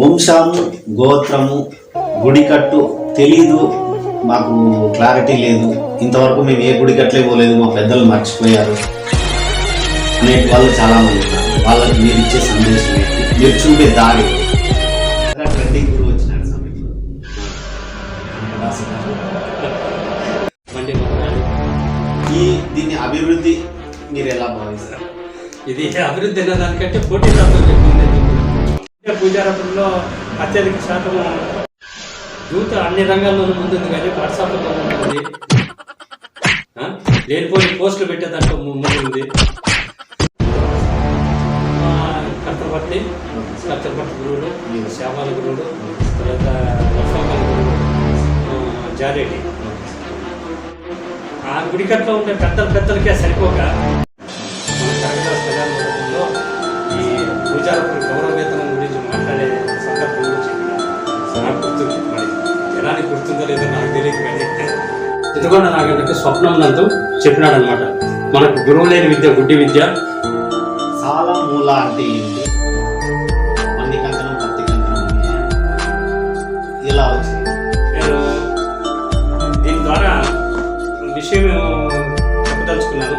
వంశము గోత్రము గుడికట్టు తెలీదు. మాకు క్లారిటీ లేదు. ఇంతవరకు మేము ఏ గుడికట్లే పోలేదు. మా పెద్దలు మర్చిపోయారు. అనే వాళ్ళు చాలా మంది ఉన్నారు. వాళ్ళకి మీరు ఇచ్చే సందేశం మీరు చూపే దారి ట్రెండింగ్ గురువు వచ్చినాడు సమయంలో బండి మొదలాడు. ఈ దీన్ని అభివృద్ధి మీరు ఎలా భావిస్తారు? ఇది అభివృద్ధి అనే దానికంటే పోటీ ఉంది అంటే పూజారపుల్లో అత్యధిక శాతం యూత్ అన్ని రంగాల్లోనూ ముందుంది కానీ వాట్సాప్లో ఉంది లేనిపోయి పోస్టులు పెట్టే దాంట్లో ముందుంది. కర్తపట్టి కర్తపట్టి గురువుడు శ్యామాల గురువుడు తర్వాత లక్ష్మణ గురువుడు ఆ, జారేటి ఆ గుడికట్లో ఉండే పెద్దలు పెద్దలకే సరిపోక నాకు గుర్తుంది. మరి జనానికి గుర్తుందో లేదో నాకు తెలియదు కానీ ఎదుగుండ నాగంటే స్వప్నం నందు చెప్పినాడు అనమాట మనకు గురువు లేని విద్య గుడ్డి విద్య. సాల మూల అంటే ఏంటి? మంది కంకణం పత్తి కంకణం ఇలా వచ్చింది. నేను దీని ద్వారా విషయం చెప్పదలుచుకున్నాను.